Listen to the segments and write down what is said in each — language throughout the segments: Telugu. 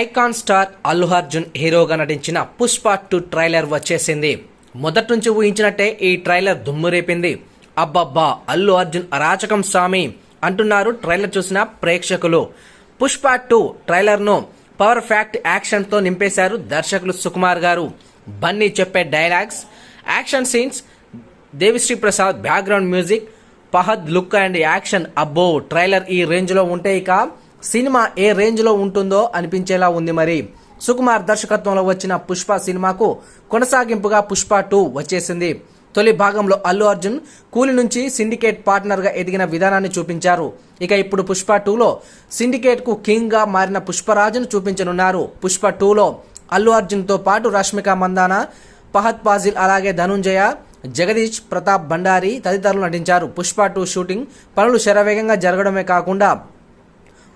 ఐకాన్ స్టార్ అల్లు అర్జున్ హీరోగా నటించిన పుష్ప టూ ట్రైలర్ వచ్చేసింది. మొదటి నుంచి ఊహించినట్టే ఈ ట్రైలర్ దుమ్ము రేపింది. అబ్బబ్బా అల్లు అర్జున్ అరాచకం స్వామి అంటున్నారు ట్రైలర్ చూసిన ప్రేక్షకులు. పుష్ప టూ ట్రైలర్ను పవర్ ఫ్యాక్ట్ యాక్షన్తో నింపేశారు దర్శకులు సుకుమార్ గారు. బన్నీ చెప్పే dialogues action scenes Devisri Prasad background music Fahad look and action అబ్బో ట్రైలర్ ఈ రేంజ్లో ఉంటే ఇక సినిమా ఏ రేంజ్లో ఉంటుందో అనిపించేలా ఉంది మరి. సుకుమార్ దర్శకత్వంలో వచ్చిన పుష్ప సినిమాకు కొనసాగింపుగా పుష్ప టూ వచ్చేసింది. తొలి భాగంలో అల్లు అర్జున్ కూలి నుంచి సిండికేట్ పార్ట్నర్గా ఎదిగిన విధానాన్ని చూపించారు. ఇక ఇప్పుడు పుష్ప టూలో సిండికేట్కు కింగ్గా మారిన పుష్పరాజును చూపించనున్నారు. పుష్ప టూలో అల్లు అర్జున్తో పాటు రష్మిక మందాన పహత్ పాజిల్ అలాగే ధనుంజయ జగదీష్ ప్రతాప్ భండారి తదితరులు నటించారు. పుష్ప టూ షూటింగ్ పనులు శరవేగంగా జరగడమే కాకుండా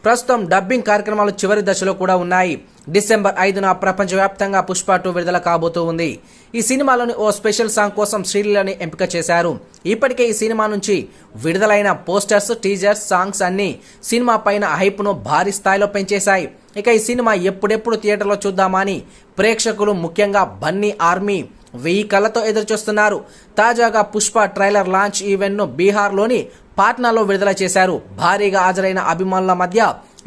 ప్రస్తుతం డబ్బింగ్ కార్యక్రమాలు చివరి దశలో కూడా ఉన్నాయి. డిసెంబర్ ఐదున ప్రపంచవ్యాప్తంగా పుష్ప టూ విడుదల కాబోతూ ఉంది. ఈ సినిమాలోని ఓ స్పెషల్ సాంగ్ కోసం శ్రీలీలని ఎంపిక చేశారు. ఇప్పటికే ఈ సినిమా నుంచి విడుదలైన పోస్టర్స్ టీజర్స్ సాంగ్స్ అన్ని సినిమా పైన హైప్ను భారీ స్థాయిలో పెంచేశాయి. ఇక ఈ సినిమా ఎప్పుడెప్పుడు థియేటర్లో చూద్దామా అని ప్రేక్షకులు ముఖ్యంగా బన్నీ ఆర్మీ వెయ్యి కళ్ళతో ఎదురుచూస్తున్నారు. తాజాగా పుష్ప ట్రైలర్ లాంచ్ ఈవెంట్ను బీహార్లోని పాట్నాలో విడుదల చేశారు. భారీగా హాజరైన అభిమానుల మధ్య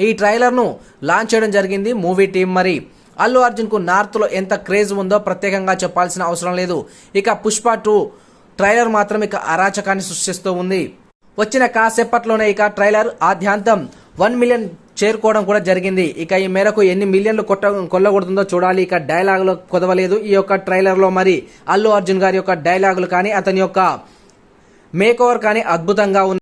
ఈ ట్రైలర్ను లాంచ్ చేయడం జరిగింది మూవీ టీం మరి. అల్లు అర్జున్కు నార్త్లో ఎంత క్రేజ్ ఉందో ప్రత్యేకంగా చెప్పాల్సిన అవసరం లేదు. ఇక పుష్ప టూ ట్రైలర్ మాత్రం ఇక అరాచకాన్ని సృష్టిస్తూ ఉంది. వచ్చిన కాసేపట్లోనే ఇక ట్రైలర్ ఆద్యాంతం వన్ మిలియన్ చేరుకోవడం కూడా జరిగింది. ఇక ఈ మేరకు ఎన్ని మిలియన్లు కొట్ట కొల్లగొడుతుందో చూడాలి. ఇక డైలాగులు కుదవలేదు. ఈ యొక్క ట్రైలర్లో మరి అల్లు అర్జున్ గారి యొక్క డైలాగులు కానీ అతని యొక్క మేక్ ఓవర్ కానీ అద్భుతంగా ఉంది